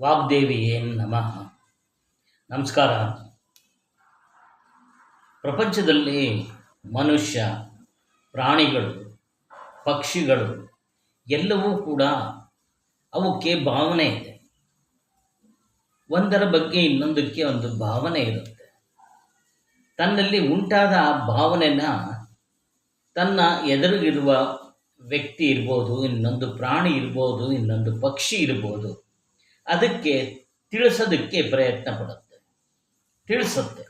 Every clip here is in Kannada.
ವಾಗ್ದೇವಿಯೇ ನಮಃ. ನಮಸ್ಕಾರ. ಪ್ರಪಂಚದಲ್ಲಿ ಮನುಷ್ಯ, ಪ್ರಾಣಿಗಳು, ಪಕ್ಷಿಗಳು ಎಲ್ಲವೂ ಕೂಡ ಅವಕ್ಕೆ ಭಾವನೆ ಇದೆ. ಒಂದರ ಬಗ್ಗೆ ಇನ್ನೊಂದಕ್ಕೆ ಒಂದು ಭಾವನೆ ಇರುತ್ತೆ. ತನ್ನಲ್ಲಿ ಉಂಟಾದ ಆ ಭಾವನೆನ ತನ್ನ ಎದುರಿಗಿರುವ ವ್ಯಕ್ತಿ ಇರ್ಬೋದು, ಇನ್ನೊಂದು ಪ್ರಾಣಿ ಇರ್ಬೋದು, ಇನ್ನೊಂದು ಪಕ್ಷಿ ಇರ್ಬೋದು ಅದಕ್ಕೆ ತಿಳಿಸೋದಕ್ಕೆ ಪ್ರಯತ್ನ ಪಡುತ್ತೆ. ತಿಳಿಸುತ್ತೆ.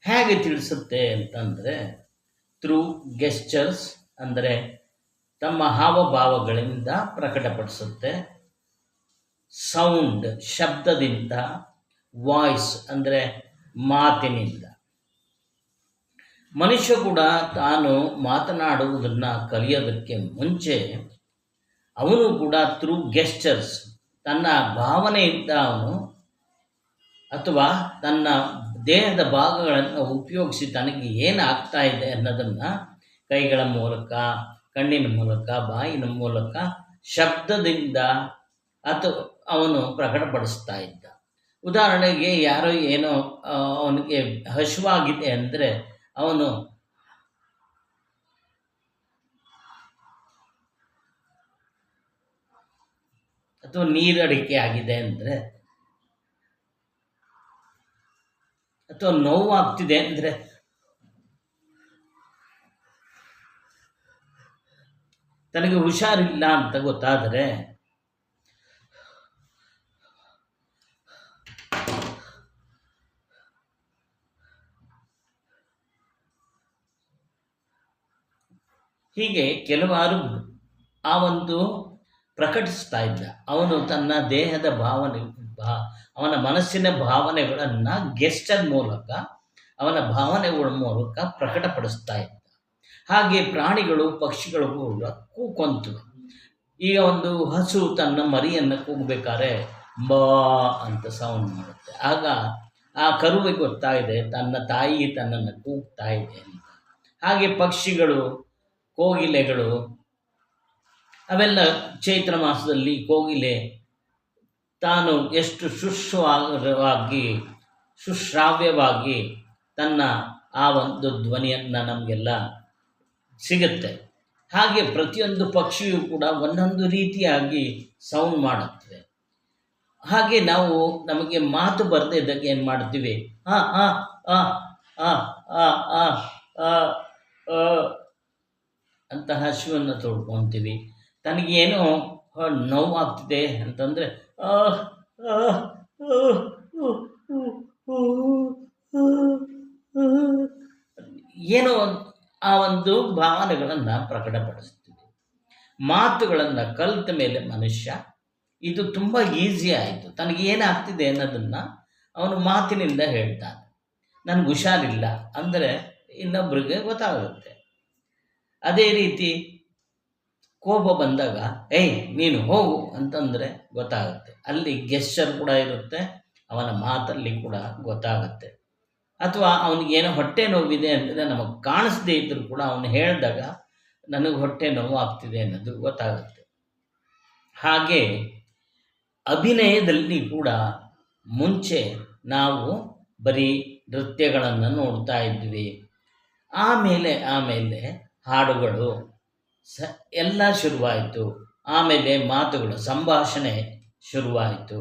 ಹೇಗೆ ತಿಳಿಸುತ್ತೆ ಅಂತಂದರೆ ಥ್ರೂ ಗೆಸ್ಚರ್ಸ್ ಅಂದರೆ ತಮ್ಮ ಹಾವಭಾವಗಳಿಂದ ಪ್ರಕಟಪಡಿಸುತ್ತೆ. ಸೌಂಡ್ ಶಬ್ದದಿಂದ ವಾಯ್ಸ್ ಅಂದರೆ ಮಾತಿನಿಂದ. ಮನುಷ್ಯ ಕೂಡ ತಾನು ಮಾತನಾಡುವುದನ್ನು ಕಲಿಯೋದಕ್ಕೆ ಮುಂಚೆ ಅವನು ಕೂಡ ಥ್ರೂ ಗೆಸ್ಚರ್ಸ್ ತನ್ನ ಭಾವನೆಯಿಂದ ಅವನು ಅಥವಾ ತನ್ನ ದೇಹದ ಭಾಗಗಳನ್ನು ಉಪಯೋಗಿಸಿ ತನಗೆ ಏನು ಆಗ್ತಾ ಇದೆ ಅನ್ನೋದನ್ನು ಕೈಗಳ ಮೂಲಕ, ಕಣ್ಣಿನ ಮೂಲಕ, ಬಾಯಿನ ಮೂಲಕ ಶಬ್ದದಿಂದ ಅಥವಾ ಅವನು ಪ್ರಕಟಪಡಿಸ್ತಾ ಇದ್ದ. ಉದಾಹರಣೆಗೆ ಯಾರೋ ಏನೋ ಅವನಿಗೆ ಹಸಿವಾಗಿದೆ ಅಂದರೆ ಅವನು ಅಥವಾ ನೀರಡಿಕೆ ಆಗಿದೆ ಅಂದರೆ ಅಥವಾ ನೋವಾಗ್ತಿದೆ ಅಂದರೆ ತನಗೆ ಹುಷಾರಿಲ್ಲ ಅಂತ ಗೊತ್ತಾದರೆ ಹೀಗೆ ಕೆಲವಾರು ಆ ಒಂದು ಪ್ರಕಟಿಸ್ತಾ ಇದ್ದ. ಅವನು ತನ್ನ ದೇಹದ ಭಾವನೆ ಭಾ ಅವನ ಮನಸ್ಸಿನ ಭಾವನೆಗಳನ್ನು ಗೆಸ್ಟರ್ ಮೂಲಕ, ಅವನ ಭಾವನೆಗಳ ಮೂಲಕ ಪ್ರಕಟಪಡಿಸ್ತಾ ಇದ್ದ. ಹಾಗೆ ಪ್ರಾಣಿಗಳು, ಪಕ್ಷಿಗಳು ಕೂಡ ಕೂಕೊಂತವೆ ಈಗ ಒಂದು ಹಸು ತನ್ನ ಮರಿಯನ್ನು ಕೂಗಬೇಕಾದ್ರೆ ಬಾ ಅಂತ ಸೌಂಡ್ ಮಾಡುತ್ತೆ. ಆಗ ಆ ಕರುವಿಗೆ ಗೊತ್ತಾಗಿದೆ, ತನ್ನ ತಾಯಿ ತನ್ನನ್ನು ಕೂಗ್ತಾ ಇದೆ ಹಾಗೆ ಪಕ್ಷಿಗಳು, ಕೋಗಿಲೆಗಳು ಅವೆಲ್ಲ ಚೈತ್ರ ಮಾಸದಲ್ಲಿ ಕೋಗಿಲೆ ತಾನು ಎಷ್ಟು ಶುಶ್ರವಾಗಿ ಸುಶ್ರಾವ್ಯವಾಗಿ ತನ್ನ ಆ ಒಂದು ಧ್ವನಿಯನ್ನು ನಮಗೆಲ್ಲ ಸಿಗುತ್ತೆ. ಹಾಗೆ ಪ್ರತಿಯೊಂದು ಪಕ್ಷಿಯೂ ಕೂಡ ಒಂದೊಂದು ರೀತಿಯಾಗಿ ಸೌಂಡ್ ಮಾಡುತ್ತೆ. ಹಾಗೆ ನಾವು ನಮಗೆ ಮಾತು ಬರದೇ ಇದ್ದಾಗ ಏನು ಮಾಡ್ತೀವಿ? ಆ ಆ ಆ ಆ ಆ ಆ ಅಂತಹ ಹಸಿವನ್ನು ತೊಡ್ಕೊತೀವಿ. ತನಗೇನೋ ನೋವಾಗ್ತಿದೆ ಅಂತಂದರೆ ಏನೋ ಆ ಒಂದು ಭಾವನೆಗಳನ್ನು ಪ್ರಕಟಪಡಿಸ್ತೀವಿ ಮಾತುಗಳನ್ನು ಕಲಿತ ಮೇಲೆ ಮನುಷ್ಯ, ಇದು ತುಂಬ ಈಸಿ ಆಯಿತು. ತನಗೆ ಏನಾಗ್ತಿದೆ ಅನ್ನೋದನ್ನು ಅವನು ಮಾತಿನಿಂದ ಹೇಳ್ತಾನೆ. ನನಗೆ ಹುಷಾರಿಲ್ಲ, ಅಂದರೆ ಇನ್ನೊಬ್ರಿಗೆ ಗೊತ್ತಾಗುತ್ತೆ. ಅದೇ ರೀತಿ ಕೋಪ ಬಂದಾಗ, ಏಯ್, ನೀನು ಹೋಗು ಅಂತಂದರೆ ಗೊತ್ತಾಗುತ್ತೆ. ಅಲ್ಲಿ ಗೆಸ್ಚರ್ ಕೂಡ ಇರುತ್ತೆ, ಅವನ ಮಾತಲ್ಲಿ ಕೂಡ ಗೊತ್ತಾಗುತ್ತೆ. ಅಥವಾ ಅವನಿಗೇನೋ ಹೊಟ್ಟೆ ನೋವಿದೆ ಅಂದರೆ ನಮಗೆ ಕಾಣಿಸ್ದೇ ಇದ್ದರೂ ಕೂಡ ಅವನು ಹೇಳಿದಾಗ, ನನಗೆ ಹೊಟ್ಟೆ ನೋವು ಆಗ್ತಿದೆ ಅನ್ನೋದು ಗೊತ್ತಾಗುತ್ತೆ. ಹಾಗೆ ಅಭಿನಯದಲ್ಲಿ ಕೂಡ ಮುಂಚೆ ನಾವು ಬರೀ ನೃತ್ಯಗಳನ್ನು ನೋಡ್ತಾ ಇದ್ವಿ. ಆಮೇಲೆ ಆಮೇಲೆ ಹಾಡುಗಳು. ಸ, ಎಲ್ಲ ಶುರುವಾಯಿತು. ಆಮೇಲೆ ಮಾತುಗಳು, ಸಂಭಾಷಣೆ ಶುರುವಾಯಿತು.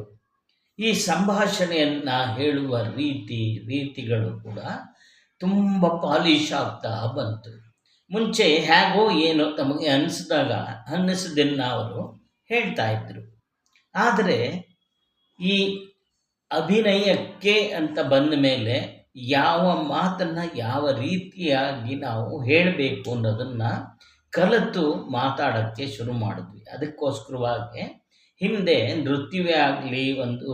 ಈ ಸಂಭಾಷಣೆಯನ್ನು ಹೇಳುವ ರೀತಿ, ರೀತಿಗಳು ಕೂಡ ತುಂಬ ಪಾಲಿಶ್ ಆಗ್ತಾ ಬಂತು. ಮುಂಚೆ ಹೇಗೋ ಏನೋ ತಮಗೆ ಅನಿಸಿದಾಗ, ಅನ್ನಿಸೋದನ್ನು ಅವರು ಹೇಳ್ತಾ ಇದ್ದರು ಆದರೆ ಈ ಅಭಿನಯಕ್ಕೆ ಅಂತ ಬಂದ ಮೇಲೆ ಯಾವ ಮಾತನ್ನು ಯಾವ ರೀತಿಯಾಗಿ ನಾವು ಹೇಳಬೇಕು ಅನ್ನೋದನ್ನು ಕಲಿತು ಮಾತಾಡೋಕ್ಕೆ ಶುರು ಮಾಡಿದ್ವಿ. ಅದಕ್ಕೋಸ್ಕರವಾಗಿ ಹಿಂದೆ ನೃತ್ಯವೇ ಆಗಲಿ, ಒಂದು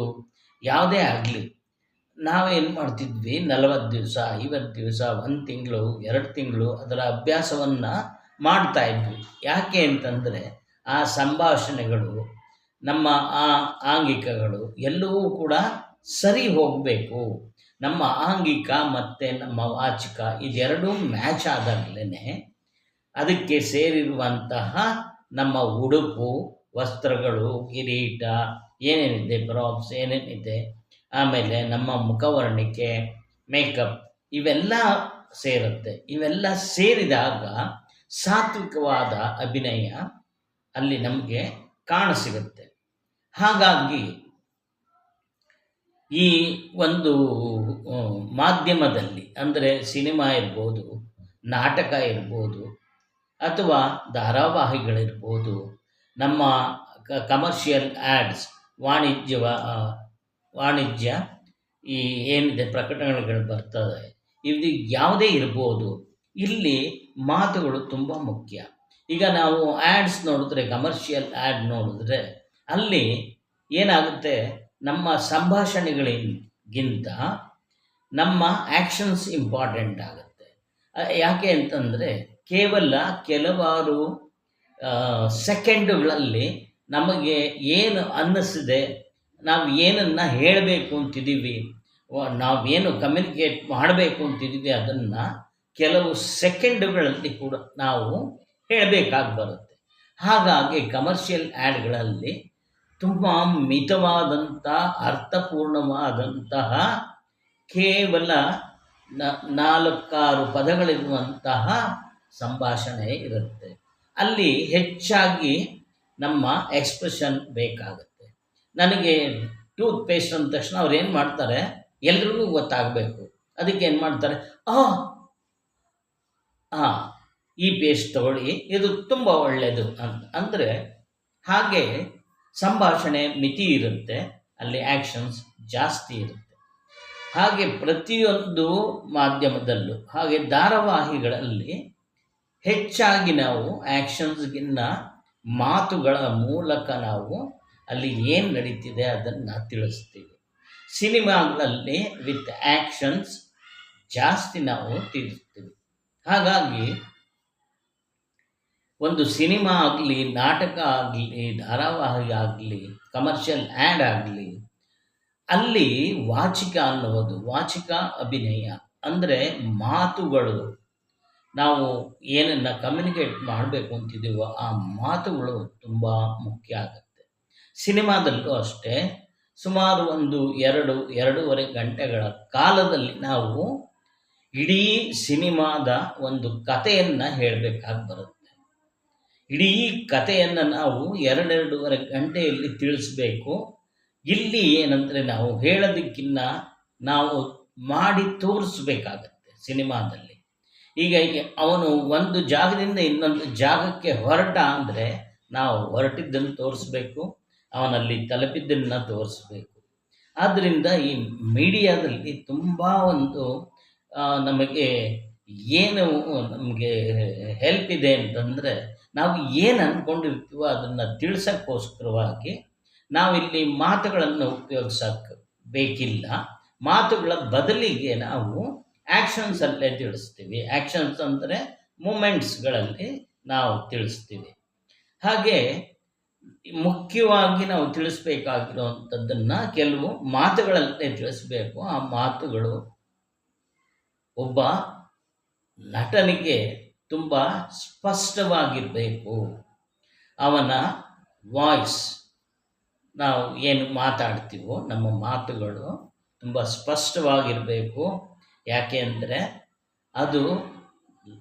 ಯಾವುದೇ ಆಗಲಿ, ನಾವೇನು ಮಾಡ್ತಿದ್ವಿ? ನಲವತ್ತು ದಿವಸ, ಐವತ್ತು ದಿವಸ, ಒಂದು ತಿಂಗಳು, ಎರಡು ತಿಂಗಳು ಅದರ ಅಭ್ಯಾಸವನ್ನು ಮಾಡ್ತಾ ಇದ್ವಿ. ಯಾಕೆ ಅಂತಂದರೆ ಆ ಸಂಭಾಷಣೆಗಳು, ನಮ್ಮ ಆ ಆಂಗಿಕಗಳು ಎಲ್ಲವೂ ಕೂಡ ಸರಿ ಹೋಗಬೇಕು. ನಮ್ಮ ಆಂಗಿಕ ಮತ್ತು ನಮ್ಮ ವಾಚಿಕ ಇದೆರಡೂ ಮ್ಯಾಚ್ ಆದಾಗಲೇ ಅದಕ್ಕೆ ಸೇರಿರುವಂತಹ ನಮ್ಮ ಉಡುಪು, ವಸ್ತ್ರಗಳು, ಕಿರೀಟ, ಏನೇನಿದೆ ಪ್ರಾಪ್ಸ್, ಏನೇನಿದೆ, ಆಮೇಲೆ ನಮ್ಮ ಮುಖವರ್ಣಿಕೆ, ಮೇಕಪ್, ಇವೆಲ್ಲ ಸೇರುತ್ತೆ. ಇವೆಲ್ಲ ಸೇರಿದಾಗ ಸಾತ್ವಿಕವಾದ ಅಭಿನಯ ಅಲ್ಲಿ ನಮಗೆ ಕಾಣಸಿಗುತ್ತೆ. ಹಾಗಾಗಿ ಈ ಒಂದು ಮಾಧ್ಯಮದಲ್ಲಿ, ಅಂದರೆ ಸಿನಿಮಾ ಇರ್ಬೋದು, ನಾಟಕ ಇರ್ಬೋದು ಅಥವಾ ಧಾರಾವಾಹಿಗಳಿರ್ಬೋದು. ನಮ್ಮ ಕಮರ್ಷಿಯಲ್ ಆ್ಯಡ್ಸ್ ವಾಣಿಜ್ಯ ವಾಣಿಜ್ಯ, ಈ ಏನಿದೆ ಪ್ರಕಟಣೆಗಳು ಬರ್ತದೆ, ಇದು ಯಾವುದೇ ಇರ್ಬೋದು. ಇಲ್ಲಿ ಮಾತುಗಳು ತುಂಬ ಮುಖ್ಯ. ಈಗ ನಾವು ಆ್ಯಡ್ಸ್ ನೋಡಿದ್ರೆ ಕಮರ್ಷಿಯಲ್ ಆ್ಯಡ್ ನೋಡಿದ್ರೆ, ಅಲ್ಲಿ ಏನಾಗುತ್ತೆ? ನಮ್ಮ ಸಂಭಾಷಣೆಗಳಿಗಿಂತ ನಮ್ಮ ಆ್ಯಕ್ಷನ್ಸ್ ಇಂಪಾರ್ಟೆಂಟ್ ಆಗುತ್ತೆ. ಯಾಕೆ ಅಂತಂದರೆ ಕೇವಲ ಕೆಲವಾರು ಸೆಕೆಂಡುಗಳಲ್ಲಿ ನಮಗೆ ಏನು ಅನ್ನಿಸಿದೆ, ನಾವು ಏನನ್ನು ಹೇಳಬೇಕು ಅಂತಿದ್ದೀವಿ ನಾವೇನು ಕಮ್ಯುನಿಕೇಟ್ ಮಾಡಬೇಕು ಅಂತಿದ್ದೀವಿ ಅದನ್ನು ಕೆಲವು ಸೆಕೆಂಡುಗಳಲ್ಲಿ ಕೂಡ ನಾವು ಹೇಳಬೇಕಾಗಿ ಬರುತ್ತೆ ಹಾಗಾಗಿ ಕಮರ್ಷಿಯಲ್ ಆ್ಯಡ್ಗಳಲ್ಲಿ ತುಂಬ ಮಿತವಾದಂಥ, ಅರ್ಥಪೂರ್ಣವಾದಂತಹ, ಕೇವಲ ನಾಲ್ಕಾರು ಪದಗಳಿರುವಂತಹ ಸಂಭಾಷಣೆ ಇರುತ್ತೆ. ಅಲ್ಲಿ ಹೆಚ್ಚಾಗಿ ನಮ್ಮ ಎಕ್ಸ್ಪ್ರೆಷನ್ ಬೇಕಾಗುತ್ತೆ. ನನಗೆ ಟೂತ್ ಪೇಸ್ಟ್ ಅಂದ ತಕ್ಷಣ ಅವ್ರು ಏನು ಮಾಡ್ತಾರೆ? ಎಲ್ರಿಗೂ ಗೊತ್ತಾಗಬೇಕು. ಅದಕ್ಕೆ ಏನು ಮಾಡ್ತಾರೆ? ಆ ಹಾಂ ಈ ಪೇಸ್ಟ್ ತಗೊಳ್ಳಿ. ಇದು ತುಂಬ ಒಳ್ಳೆಯದು ಅಂತ. ಅಂದರೆ ಹಾಗೆ ಸಂಭಾಷಣೆ ಮಿತಿ ಇರುತ್ತೆ. ಅಲ್ಲಿ ಆ್ಯಕ್ಷನ್ಸ್ ಜಾಸ್ತಿ ಇರುತ್ತೆ. ಹಾಗೆ ಪ್ರತಿಯೊಂದು ಮಾಧ್ಯಮದಲ್ಲೂ, ಹಾಗೆ ಧಾರಾವಾಹಿಗಳಲ್ಲಿ ಹೆಚ್ಚಾಗಿ ನಾವು ಆ್ಯಕ್ಷನ್ಸ್ಗಿನ್ನ ಮಾತುಗಳ ಮೂಲಕ ನಾವು ಅಲ್ಲಿ ಏನು ನಡೀತಿದೆ ಅದನ್ನು ತಿಳಿಸ್ತೀವಿ. ಸಿನಿಮಾಗಳಲ್ಲಿ ವಿತ್ ಆ್ಯಕ್ಷನ್ಸ್ ಜಾಸ್ತಿ ನಾವು ತಿಳಿಸ್ತೀವಿ. ಹಾಗಾಗಿ ಒಂದು ಸಿನಿಮಾ ಆಗಲಿ, ನಾಟಕ ಆಗಲಿ, ಧಾರಾವಾಹಿ ಆಗಲಿ ಕಮರ್ಷಿಯಲ್ ಆ್ಯಡ್ ಆಗಲಿ, ಅಲ್ಲಿ ವಾಚಿಕ ಅನ್ನುವುದು, ವಾಚಿಕ ಅಭಿನಯ ಅಂದರೆ ಮಾತುಗಳು. ನಾವು ಏನನ್ನು ಕಮ್ಯುನಿಕೇಟ್ ಮಾಡಬೇಕು ಅಂತಿದ್ದೀವೋ ಆ ಮಾತುಗಳು ತುಂಬ ಮುಖ್ಯ ಆಗುತ್ತೆ. ಸಿನಿಮಾದಲ್ಲೂ ಅಷ್ಟೇ, ಸುಮಾರು ಒಂದು ಎರಡು, ಎರಡೂವರೆ ಗಂಟೆಗಳ ಕಾಲದಲ್ಲಿ ನಾವು ಇಡೀ ಸಿನಿಮಾದ ಒಂದು ಕಥೆಯನ್ನು ಹೇಳಬೇಕಾಗಿ ಬರುತ್ತೆ. ಇಡೀ ಕಥೆಯನ್ನು ನಾವು ಎರಡೆರಡೂವರೆ ಗಂಟೆಯಲ್ಲಿ ತಿಳಿಸ್ಬೇಕು. ಇಲ್ಲಿ ಏನಂದರೆ ನಾವು ಹೇಳೋದಕ್ಕಿನ್ನ ನಾವು ಮಾಡಿ ತೋರಿಸ್ಬೇಕಾಗತ್ತೆ ಸಿನಿಮಾದಲ್ಲಿ. ಈ- ಅವನು ಒಂದು ಜಾಗದಿಂದ ಇನ್ನೊಂದು ಜಾಗಕ್ಕೆ ಹೊರಟ ಅಂದರೆ ನಾವು ಹೊರಟಿದ್ದನ್ನು ತೋರಿಸ್ಬೇಕು, ಅವನಲ್ಲಿ ತಲುಪಿದ್ದನ್ನು ತೋರಿಸ್ಬೇಕು. ಆದ್ದರಿಂದ ಈ ಮೀಡಿಯಾದಲ್ಲಿ ತುಂಬ ಒಂದು ನಮಗೆ ಏನು ನಮಗೆ ಹೆಲ್ಪ್ ಇದೆ ಅಂತಂದರೆ ನಾವು ಏನು ಅಂದ್ಕೊಂಡಿರ್ತೀವೋ ಅದನ್ನು ತಿಳಿಸೋಕ್ಕೋಸ್ಕರವಾಗಿ ನಾವಿಲ್ಲಿ ಮಾತುಗಳನ್ನು ಉಪಯೋಗಿಸೋಕ್ಕೆ ಬೇಕಿಲ್ಲ ಮಾತುಗಳ ಬದಲಿಗೆ ನಾವು ಆ್ಯಕ್ಷನ್ಸಲ್ಲೇ ತಿಳಿಸ್ತೀವಿ. ಆ್ಯಕ್ಷನ್ಸ್ ಅಂದರೆ ಮೂಮೆಂಟ್ಸ್ಗಳಲ್ಲಿ ನಾವು ತಿಳಿಸ್ತೀವಿ. ಹಾಗೆ ಮುಖ್ಯವಾಗಿ ನಾವು ತಿಳಿಸ್ಬೇಕಾಗಿರುವಂಥದ್ದನ್ನು ಕೆಲವು ಮಾತುಗಳಲ್ಲೇ ತಿಳಿಸ್ಬೇಕು. ಆ ಮಾತುಗಳು ಒಬ್ಬ ನಟನಿಗೆ ತುಂಬ ಸ್ಪಷ್ಟವಾಗಿರಬೇಕು. ಅವನ ವಾಯ್ಸ್ ನಾವು ಏನು ಮಾತಾಡ್ತೀವೋ ನಮ್ಮ ಮಾತುಗಳು ತುಂಬ ಸ್ಪಷ್ಟವಾಗಿರಬೇಕು. ಯಾಕೆ ಅಂದರೆ ಅದು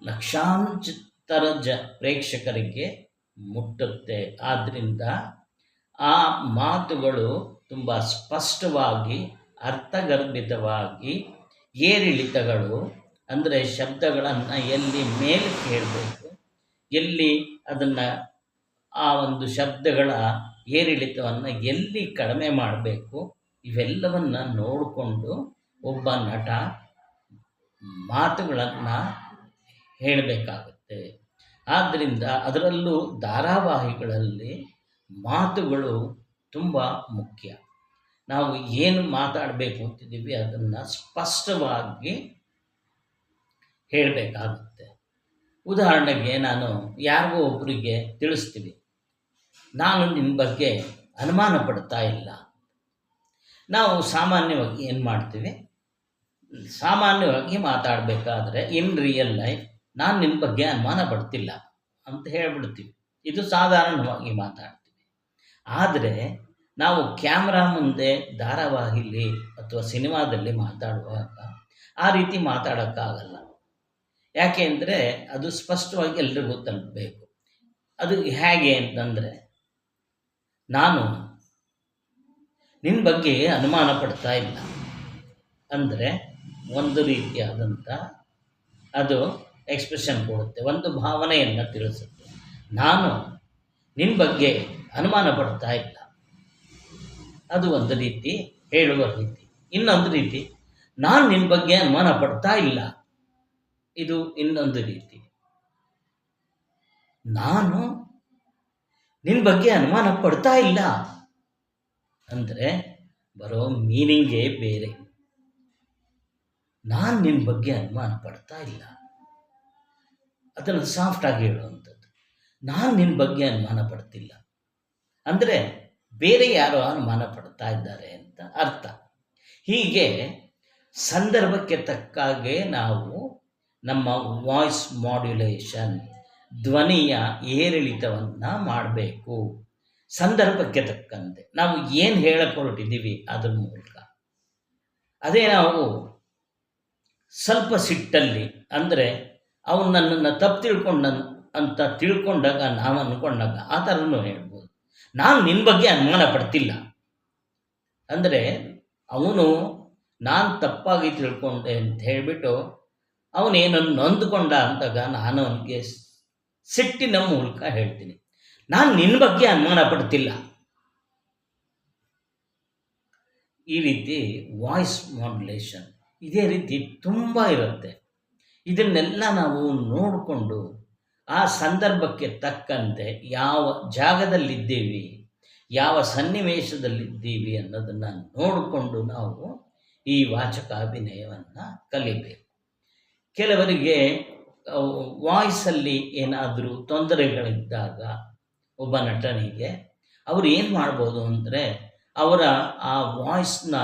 ಲಕ್ಷಾಂತರ ಜ ಪ್ರೇಕ್ಷಕರಿಗೆ ಮುಟ್ಟುತ್ತೆ. ಆದ್ದರಿಂದ ಆ ಮಾತುಗಳು ತುಂಬ ಸ್ಪಷ್ಟವಾಗಿ, ಅರ್ಥಗರ್ಭಿತವಾಗಿ ಏರಿಳಿತಗಳು, ಅಂದರೆ ಶಬ್ದಗಳನ್ನು ಎಲ್ಲಿ ಮೇಲೆ ಕೇಳಬೇಕು, ಎಲ್ಲಿ ಅದನ್ನು ಆ ಒಂದು ಶಬ್ದಗಳ ಏರಿಳಿತವನ್ನು ಎಲ್ಲಿ ಕಡಿಮೆ ಮಾಡಬೇಕು, ಇವೆಲ್ಲವನ್ನು ನೋಡಿಕೊಂಡು ಒಬ್ಬ ನಟ ಮಾತುಗಳನ್ನು ಹೇಳಬೇಕಾಗುತ್ತೆ. ಆದ್ದರಿಂದ ಅದರಲ್ಲೂ ಧಾರಾವಾಹಿಗಳಲ್ಲಿ ಮಾತುಗಳು ತುಂಬ ಮುಖ್ಯ. ನಾವು ಏನು ಮಾತಾಡಬೇಕು ಅಂತಿದ್ದೀವಿ ಅದನ್ನು ಸ್ಪಷ್ಟವಾಗಿ ಹೇಳಬೇಕಾಗುತ್ತೆ. ಉದಾಹರಣೆಗೆ ನಾನು ಯಾರಿಗೋ ಒಬ್ಬರಿಗೆ ತಿಳಿಸ್ತೀವಿ. ನಾನು ನಿಮ್ಮ ಬಗ್ಗೆ ಅನುಮಾನ ಪಡ್ತಾ ಇಲ್ಲ. ನಾವು ಸಾಮಾನ್ಯವಾಗಿ ಏನು ಮಾಡ್ತೀವಿ? ಸಾಮಾನ್ಯವಾಗಿ ಮಾತಾಡಬೇಕಾದ್ರೆ ಇನ್ ರಿಯಲ್ ಲೈಫ್ ನಾನು ನಿಮ್ಮ ಬಗ್ಗೆ ಅನುಮಾನ ಪಡ್ತಿಲ್ಲ ಅಂತ ಹೇಳ್ಬಿಡ್ತೀವಿ. ಇದು ಸಾಧಾರಣವಾಗಿ ಮಾತಾಡ್ತೀವಿ. ಆದರೆ, ನಾವು ಕ್ಯಾಮ್ರಾ ಮುಂದೆ ಧಾರಾವಾಹಿಲಿ ಅಥವಾ ಸಿನಿಮಾದಲ್ಲಿ ಮಾತಾಡುವಾಗ ಆ ರೀತಿ ಮಾತಾಡೋಕ್ಕಾಗಲ್ಲ. ಯಾಕೆ ಅಂದರೆ, ಅದು ಸ್ಪಷ್ಟವಾಗಿ ಎಲ್ರಿಗೂ ತಲುಪಬೇಕು. ಅದು ಹೇಗೆ ಅಂತಂದರೆ, ನಾನು ನಿನ್ನ ಬಗ್ಗೆ ಅನುಮಾನ ಪಡ್ತಾ ಇಲ್ಲ. ಅಂದರೆ ಒಂದು ರೀತಿಯಾದಂಥ ಅದು ಎಕ್ಸ್ಪ್ರೆಷನ್ ಕೊಡುತ್ತೆ, ಒಂದು ಭಾವನೆಯನ್ನು ತಿಳಿಸುತ್ತೆ. ನಾನು ನಿನ್ನ ಬಗ್ಗೆ ಅನುಮಾನ ಪಡ್ತಾ ಇಲ್ಲ. ಅದು ಒಂದು ರೀತಿ ಹೇಳುವ ರೀತಿ. ಇನ್ನೊಂದು ರೀತಿ, ನಾನು ನಿನ್ನ ಬಗ್ಗೆ ಅನುಮಾನ ಪಡ್ತಾ ಇಲ್ಲ. ಇದು ಇನ್ನೊಂದು ರೀತಿ. ನಾನು ನಿನ್ನ ಬಗ್ಗೆ ಅನುಮಾನ ಪಡ್ತಾ ಇಲ್ಲ. ಅಂದರೆ ಬರೋ ಮೀನಿಂಗೇ ಬೇರೆ. ನಾನು ನಿನ್ನ ಬಗ್ಗೆ ಅನುಮಾನ ಪಡ್ತಾ ಇಲ್ಲ. ಅದನ್ನು ಸಾಫ್ಟಾಗಿ ಹೇಳುವಂಥದ್ದು. ನಾನು ನಿನ್ನ ಬಗ್ಗೆ ಅನುಮಾನ ಪಡ್ತಿಲ್ಲ. ಅಂದರೆ ಬೇರೆ ಯಾರೋ ಅನುಮಾನ ಪಡ್ತಾ ಇದ್ದಾರೆ ಅಂತ ಅರ್ಥ. ಹೀಗೆ ಸಂದರ್ಭಕ್ಕೆ ತಕ್ಕಾಗೆ ನಾವು ನಮ್ಮ ವಾಯ್ಸ್ ಮಾಡ್ಯುಲೇಷನ್ ಧ್ವನಿಯ ಏರಿಳಿತವನ್ನು ಮಾಡಬೇಕು. ಸಂದರ್ಭಕ್ಕೆ ತಕ್ಕಂತೆ. ನಾವು ಏನು ಹೇಳಕ್ಕೆ ಹೊರಟಿದ್ದೀವಿ ಅದ್ರ ಮೂಲಕ. ಅದೇ ನಾವು ಸ್ವಲ್ಪ ಸಿಟ್ಟಲ್ಲಿ ಅಂದರೆ ಅವನು ನನ್ನನ್ನು ತಪ್ಪು ತಿಳ್ಕೊಂಡ ಅಂತ ತಿಳ್ಕೊಂಡಾಗ ನಾವು ಅಂದ್ಕೊಂಡಾಗ ಆ ಥರನೂ ಹೇಳ್ಬೋದು. ನಾನು ನಿನ್ನ ಬಗ್ಗೆ ಅನುಮಾನ ಪಡ್ತಿಲ್ಲ. ಅಂದರೆ ಅವನು ನಾನು ತಪ್ಪಾಗಿ ತಿಳ್ಕೊಂಡೆ ಅಂತ ಹೇಳಿಬಿಟ್ಟು ಅವನೇನನ್ನು ನೊಂದ್ಕೊಂಡ ಅಂದಾಗ ನಾನು ಅವನಿಗೆ ಸಿಟ್ಟಿನ ಮೂಲಕ ಹೇಳ್ತೀನಿ. ನಾನು ನಿನ್ನ ಬಗ್ಗೆ ಅನುಮಾನ ಪಡ್ತಿಲ್ಲ. ಈ ರೀತಿ ವಾಯ್ಸ್ ಮಾಡ್ಯುಲೇಷನ್ ಇದೇ ರೀತಿ ತುಂಬ ಇರುತ್ತೆ. ಇದನ್ನೆಲ್ಲ ನಾವು ನೋಡಿಕೊಂಡು ಆ ಸಂದರ್ಭಕ್ಕೆ ತಕ್ಕಂತೆ ಯಾವ ಜಾಗದಲ್ಲಿದ್ದೀವಿ, ಯಾವ ಸನ್ನಿವೇಶದಲ್ಲಿದ್ದೀವಿ ಅನ್ನೋದನ್ನು ನೋಡಿಕೊಂಡು ನಾವು ಈ ವಾಚಕ ಅಭಿನಯವನ್ನು ಕಲಿಬೇಕು. ಕೆಲವರಿಗೆ ವಾಯ್ಸಲ್ಲಿ ಏನಾದರೂ ತೊಂದರೆಗಳಿದ್ದಾಗ ಒಬ್ಬ ನಟನಿಗೆ ಅವರು ಏನು ಮಾಡ್ಬೋದು ಅಂದರೆ ಅವರ ಆ ವಾಯ್ಸ್ನ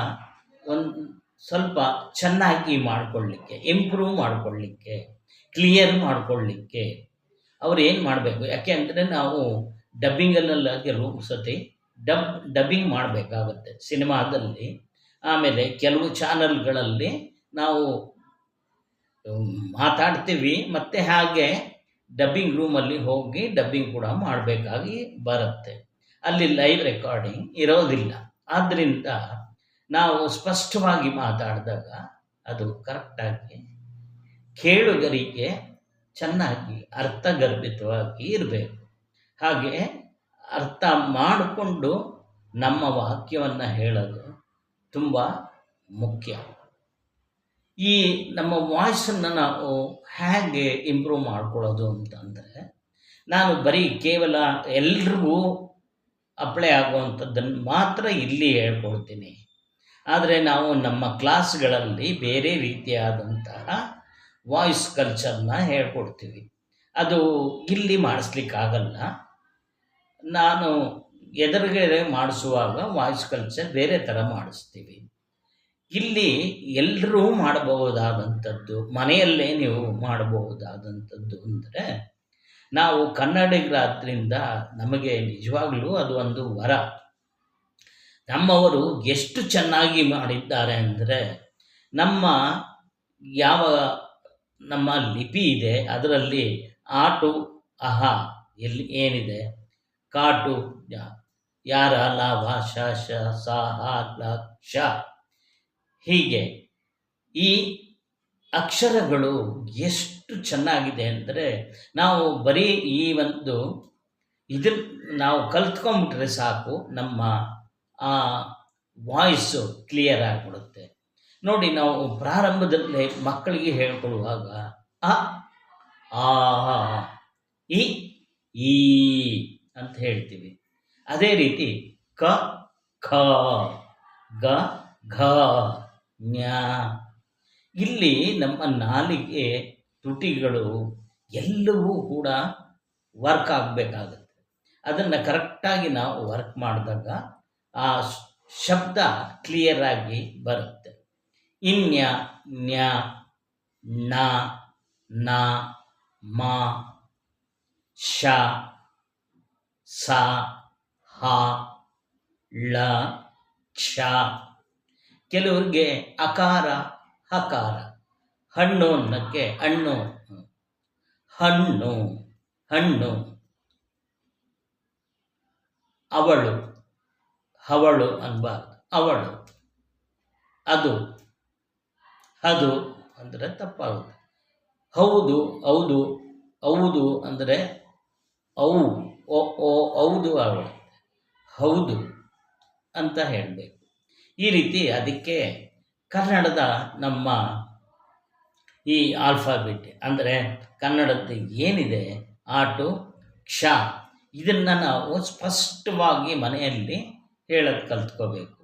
ಒಂದು ಸ್ವಲ್ಪ ಚೆನ್ನಾಗಿ ಮಾಡಿಕೊಳ್ಳಿಕ್ಕೆ ಇಂಪ್ರೂವ್ ಮಾಡಿಕೊಳ್ಳಿಕ್ಕೆ ಕ್ಲಿಯರ್ ಮಾಡಿಕೊಳ್ಳಿಕ್ಕೆ ಅವ್ರು ಏನು ಮಾಡಬೇಕು? ಯಾಕೆ ಅಂದರೆ ನಾವು ಡಬ್ಬಿಂಗಲ್ಲಾಗಿ ಕೆಲವು ಸತಿ ಡಬ್ ಡಬ್ಬಿಂಗ್ ಮಾಡಬೇಕಾಗುತ್ತೆ ಸಿನಿಮಾದಲ್ಲಿ. ಆಮೇಲೆ ಕೆಲವು ಚಾನಲ್ಗಳಲ್ಲಿ ನಾವು ಮಾತಾಡ್ತೀವಿ ಮತ್ತು ಹಾಗೆ ಡಬ್ಬಿಂಗ್ ರೂಮಲ್ಲಿ ಹೋಗಿ ಡಬ್ಬಿಂಗ್ ಕೂಡ ಮಾಡಬೇಕಾಗಿ ಬರುತ್ತೆ. ಅಲ್ಲಿ ಲೈವ್ ರೆಕಾರ್ಡಿಂಗ್ ಇರೋದಿಲ್ಲ. ಆದ್ದರಿಂದ ನಾವು ಸ್ಪಷ್ಟವಾಗಿ ಮಾತಾಡಿದಾಗ ಅದು ಕರೆಕ್ಟಾಗಿ ಕೇಳುಗರಿಗೆ ಚೆನ್ನಾಗಿ ಅರ್ಥಗರ್ಭಿತವಾಗಿ ಇರಬೇಕು. ಹಾಗೆ ಅರ್ಥ ಮಾಡಿಕೊಂಡು ನಮ್ಮ ವಾಕ್ಯವನ್ನು ಹೇಳೋದು ತುಂಬ ಮುಖ್ಯ. ಈ ನಮ್ಮ ವಾಯ್ಸನ್ನು ನಾವು ಹೇಗೆ ಇಂಪ್ರೂವ್ ಮಾಡ್ಕೊಳ್ಳೋದು ಅಂತಂದರೆ, ನಾನು ಬರೀ ಕೇವಲ ಎಲ್ರಿಗೂ ಅಪ್ಲೈ ಆಗುವಂಥದ್ದನ್ನು ಮಾತ್ರ ಇಲ್ಲಿ ಹೇಳ್ಕೊಡ್ತೀನಿ. ಆದರೆ ನಾವು ನಮ್ಮ ಕ್ಲಾಸ್ಗಳಲ್ಲಿ ಬೇರೆ ರೀತಿಯಾದಂತಹ ವಾಯ್ಸ್ ಕಲ್ಚರ್ನ ಹೇಳ್ಕೊಡ್ತೀವಿ. ಅದು ಇಲ್ಲಿ ಮಾಡಿಸ್ಲಿಕ್ಕಾಗಲ್ಲ. ನಾನು ಎದುರುಗಡೆ ಮಾಡಿಸುವಾಗ ವಾಯ್ಸ್ ಕಲ್ಚರ್ ಬೇರೆ ಥರ ಮಾಡಿಸ್ತೀವಿ. ಇಲ್ಲಿ ಎಲ್ಲರೂ ಮಾಡಬಹುದಾದಂಥದ್ದು, ಮನೆಯಲ್ಲೇ ನೀವು ಮಾಡಬಹುದಾದಂಥದ್ದು ಅಂದರೆ ನಾವು ಕನ್ನಡಿಗರಾದ್ರಿಂದ ನಮಗೆ ನಿಜವಾಗ್ಲೂ ಅದು ಒಂದು ವರ. ನಮ್ಮವರು ಎಷ್ಟು ಚೆನ್ನಾಗಿ ಮಾಡಿದ್ದಾರೆ ಅಂದರೆ ನಮ್ಮ ಯಾವ ನಮ್ಮ ಲಿಪಿ ಇದೆ, ಅದರಲ್ಲಿ ಆಟು, ಅಹ ಎಲ್ಲಿ ಏನಿದೆ? ಕಾಟು ಯಾರ ಲಾಭ ಶ ಶ, ಸ ಹೀಗೆ ಈ ಅಕ್ಷರಗಳು ಎಷ್ಟು ಚೆನ್ನಾಗಿದೆ ಅಂದರೆ ನಾವು ಬರೀ ಈ ಒಂದು ಇದ್ರ ನಾವು ಕಲ್ತ್ಕೊಂಡ್ಬಿಟ್ರೆ ಸಾಕು ನಮ್ಮ ಆ ವಾಯ್ಸು ಕ್ಲಿಯರ್ ಆಗಿಬಿಡುತ್ತೆ. ನೋಡಿ ನಾವು ಪ್ರಾರಂಭದಲ್ಲೇ ಮಕ್ಕಳಿಗೆ ಹೇಳ್ಕೊಡುವಾಗ ಅ, ಆ, ಇ, ಈ ಅಂತ ಹೇಳ್ತೀವಿ. ಅದೇ ರೀತಿ ಕ, ಖ, ಗ, ಘ ಇಲ್ಲಿ ನಮ್ಮ ನಾಲಿಗೆ ತುಟಿಗಳು ಎಲ್ಲವೂ ಕೂಡ ವರ್ಕ್ ಆಗಬೇಕಾಗುತ್ತೆ. ಅದನ್ನು ಕರೆಕ್ಟಾಗಿ ನಾವು ವರ್ಕ್ ಮಾಡಿದಾಗ ಆ ಶಬ್ದ ಕ್ಲಿಯರ್ ಆಗಿ ಬರುತ್ತೆ. ಇನ್ಯ, ನ್ಯ, ನ ನ, ಮ ಶ ಸ, ಹ, ಳ, ಕ್ಷ. ಕೆಲವ್ರಿಗೆ ಅಕಾರ, ಹಕಾರ. ಹಣ್ಣು ಅನ್ನಕ್ಕೆ ಹಣ್ಣು. ಹಣ್ಣು ಹಣ್ಣು. ಅವಳು. ಅವಳು ಅನ್ಬಾರ್ದು ಅವಳು. ಅದು ಅದು ಅಂದರೆ ತಪ್ಪಾಗುತ್ತೆ. ಹೌದು ಹೌದು ಹೌದು ಅಂದರೆ ಅವು, ಓ ಹೌದು ಅವಳು ಹೌದು ಅಂತ ಹೇಳಬೇಕು. ಈ ರೀತಿ ಅದಕ್ಕೆ ಕನ್ನಡದ ನಮ್ಮ ಈ ಆಲ್ಫಾಬೆಟ್ ಅಂದರೆ ಕನ್ನಡದ ಏನಿದೆ? ಆಟು ಕ್ಷ. ಇದನ್ನು ನಾವು ಸ್ಪಷ್ಟವಾಗಿ ಮನೆಯಲ್ಲಿ ಹೇಳೋದು ಕಲ್ತ್ಕೋಬೇಕು.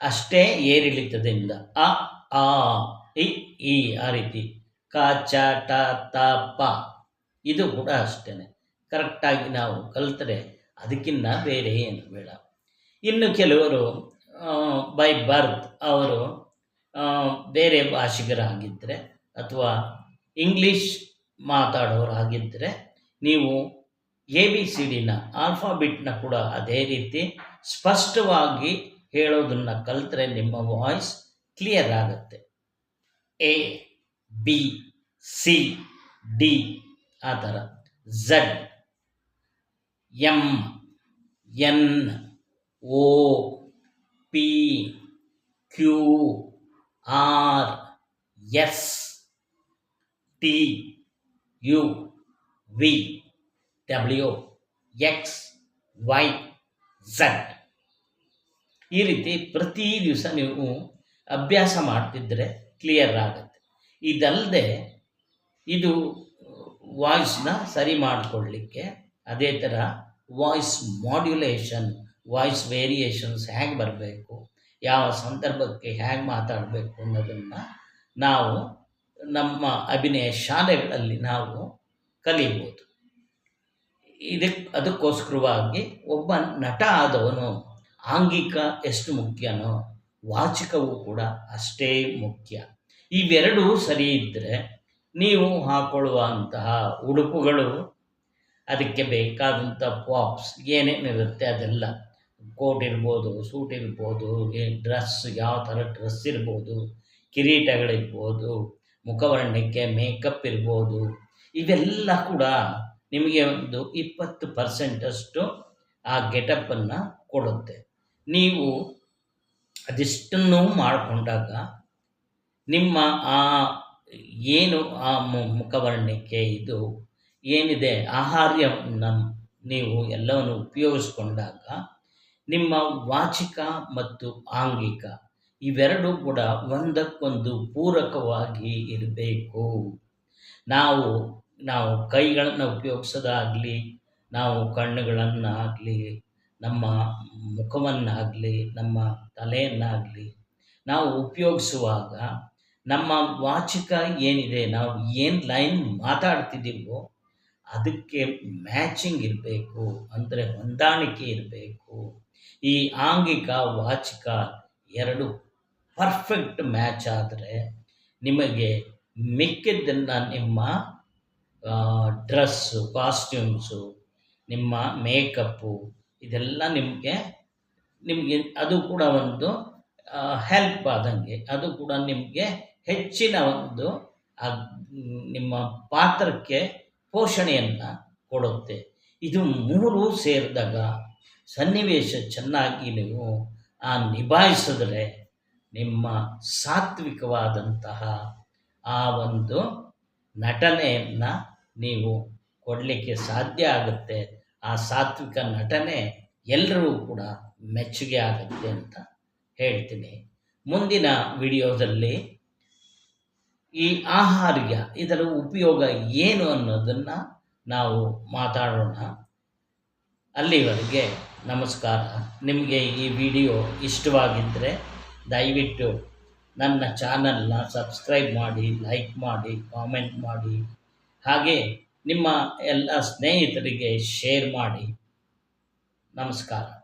ಅಷ್ಟೇ ಏರಿಳಿತದಿಂದ ಅ, ಆ, ಇ, ಈ, ಆ ರೀತಿ. ಕ, ಚ, ಟ, ತ, ಪ. ಇದು ಕೂಡ ಅಷ್ಟೇ ಕರೆಕ್ಟಾಗಿ ನಾವು ಕಲಿತರೆ ಅದಕ್ಕಿಂತ ಬೇರೆ ಏನು ಬೇಡ. ಇನ್ನು ಕೆಲವರು ಬೈ ಬರ್ತ್ ಅವರು ಬೇರೆ ಭಾಷಿಗರಾಗಿದ್ದರೆ ಅಥವಾ ಇಂಗ್ಲೀಷ್ ಮಾತಾಡೋರಾಗಿದ್ದರೆ ನೀವು ಎ ಬಿ ಸಿ ಡಿನ ಆಲ್ಫಾಬಿಟ್ನ ಕೂಡ ಅದೇ ರೀತಿ ಸ್ಪಷ್ಟವಾಗಿ ಹೇಳೋದನ್ನು ಕಲಿತ್ರೆ ನಿಮ್ಮ ವಾಯ್ಸ್ ಕ್ಲಿಯರ್ ಆಗುತ್ತೆ. ಎ ಬಿ ಸಿ ಡಿ ಆ ಥರ. Z M N O P Q R S T U V W X Y Z ಈ ರೀತಿ ಪ್ರತಿ ದಿವಸ ನೀವು ಅಭ್ಯಾಸ ಮಾಡ್ತಿದ್ದರೆ ಕ್ಲಿಯರ್ ಆಗುತ್ತೆ. ಇದಲ್ಲದೆ ಇದು ವಾಯ್ಸ್ನ ಸರಿ ಮಾಡಿಕೊಳ್ಳಿಕ್ಕೆ ಅದೇ ಥರ ವಾಯ್ಸ್ ಮಾಡ್ಯುಲೇಷನ್ ವಾಯ್ಸ್ ವೇರಿಯೇಷನ್ಸ್ ಹೇಗೆ ಬರಬೇಕು, ಯಾವ ಸಂದರ್ಭಕ್ಕೆ ಹೇಗೆ ಮಾತಾಡಬೇಕು ಅನ್ನೋದನ್ನು ನಾವು ನಮ್ಮ ಅಭಿನಯ ಶಾಲೆಗಳಲ್ಲಿ ನಾವು ಕಲಿಬೋದು ಇದಕ್ಕೆ ಅದಕ್ಕೋಸ್ಕರವಾಗಿ ಒಬ್ಬ ನಟ ಆದವನು ಆಂಗಿಕ ಎಷ್ಟು ಮುಖ್ಯನೋ ವಾಚಿಕವೂ ಕೂಡ ಅಷ್ಟೇ ಮುಖ್ಯ. ಇವೆರಡೂ ಸರಿ ಇದ್ದರೆ ನೀವು ಹಾಕೊಳ್ಳುವಂತಹ ಉಡುಪುಗಳು, ಅದಕ್ಕೆ ಬೇಕಾದಂಥ ಪಾಪ್ಸ್ ಏನೇನಿರುತ್ತೆ ಅದೆಲ್ಲ. ಕೋಟ್ ಇರ್ಬೋದು, ಸೂಟ್ ಇರ್ಬೋದು ಡ್ರೆಸ್, ಯಾವ ಥರ ಡ್ರೆಸ್ ಇರ್ಬೋದು, ಕಿರೀಟಗಳಿರ್ಬೋದು ಮುಖವರ್ಣಕ್ಕೆ ಮೇಕಪ್ ಇರ್ಬೋದು, ಇವೆಲ್ಲ ಕೂಡ ನಿಮಗೆ ಒಂದು ಇಪ್ಪತ್ತು ಪರ್ಸೆಂಟಷ್ಟು ಆ ಗೆಟಪ್ಪನ್ನು ಕೊಡುತ್ತೆ. ನೀವು ಅದಿಷ್ಟನ್ನು ಮಾಡಿಕೊಂಡಾಗ ನಿಮ್ಮ ಆ ಏನು ಆ ಮುಖವರ್ಣಕ್ಕೆ ಇದು ಏನಿದೆ, ಆಹಾರ್ಯವನ್ನು ನೀವು ಎಲ್ಲವನ್ನು ಉಪಯೋಗಿಸ್ಕೊಂಡಾಗ ನಿಮ್ಮ ವಾಚಿಕ ಮತ್ತು ಆಂಗಿಕ ಇವೆರಡೂ ಕೂಡ ಒಂದಕ್ಕೊಂದು ಪೂರಕವಾಗಿ ಇರಬೇಕು. ನಾವು ನಾವು ಕೈಗಳನ್ನು ಉಪಯೋಗಿಸೋದಾಗಲಿ, ನಾವು ಕಣ್ಣುಗಳನ್ನಾಗಲಿ, ನಮ್ಮ ಮುಖವನ್ನಾಗಲಿ, ನಮ್ಮ ತಲೆಯನ್ನಾಗಲಿ ನಾವು ಉಪಯೋಗಿಸುವಾಗ ನಮ್ಮ ವಾಚಿಕ ಏನಿದೆ, ನಾವು ಏನು ಲೈನ್ ಮಾತಾಡ್ತಿದ್ದೀವೋ ಅದಕ್ಕೆ ಮ್ಯಾಚಿಂಗ್ ಇರಬೇಕು, ಅಂದರೆ ಹೊಂದಾಣಿಕೆ ಇರಬೇಕು. ಈ ಆಂಗಿಕ, ವಾಚಿಕ ಎರಡು ಪರ್ಫೆಕ್ಟ್ ಮ್ಯಾಚ್ ಆದರೆ ನಿಮಗೆ ಮಿಕ್ಕಿದ್ದನ್ನು ನಿಮ್ಮ ಡ್ರೆಸ್ಸು, ಕಾಸ್ಟ್ಯೂಮ್ಸು, ನಿಮ್ಮ ಮೇಕಪ್ಪು, ಇದೆಲ್ಲ ನಿಮಗೆ ನಿಮಗೆ ಅದು ಕೂಡ ಒಂದು ಹೆಲ್ಪ್ ಆದಂಗೆ, ಅದು ಕೂಡ ನಿಮಗೆ ಹೆಚ್ಚಿನ ಒಂದು ನಿಮ್ಮ ಪಾತ್ರಕ್ಕೆ ಪೋಷಣೆಯನ್ನು ಕೊಡುತ್ತೆ. ಇದು ಮೂರು ಸೇರಿದಾಗ ಸನ್ನಿವೇಶ ಚೆನ್ನಾಗಿ ನೀವು ಆ ನಿಭಾಯಿಸಿದ್ರೆ ನಿಮ್ಮ ಸಾತ್ವಿಕವಾದಂತಹ ಆ ಒಂದು ನಟನೆಯನ್ನು ನೀವು ಕೊಡಲಿಕ್ಕೆ ಸಾಧ್ಯ ಆಗುತ್ತೆ. ಆ ಸಾತ್ವಿಕ ನಟನೆ ಎಲ್ಲರೂ ಕೂಡ ಮೆಚ್ಚುಗೆ ಆಗುತ್ತೆ ಅಂತ ಹೇಳ್ತೀನಿ. ಮುಂದಿನ ವಿಡಿಯೋದಲ್ಲಿ ಈ ಆಹಾರ್ಯ, ಇದರ ಉಪಯೋಗ ಏನು ಅನ್ನೋದನ್ನು ನಾವು ಮಾತಾಡೋಣ. ಅಲ್ಲಿವರೆಗೆ ನಮಸ್ಕಾರ. ನಿಮಗೆ ಈ ವಿಡಿಯೋ ಇಷ್ಟವಾಗಿದ್ದರೆ ದಯವಿಟ್ಟು ನನ್ನ ಚಾನಲ್ನ ಸಬ್ಸ್ಕ್ರೈಬ್ ಮಾಡಿ, ಲೈಕ್ ಮಾಡಿ, ಕಾಮೆಂಟ್ ಮಾಡಿ. ಹಾಗೆ ನಿಮ್ಮ ಎಲ್ಲ ಸ್ನೇಹಿತರಿಗೆ ಶೇರ್ ಮಾಡಿ. ನಮಸ್ಕಾರ.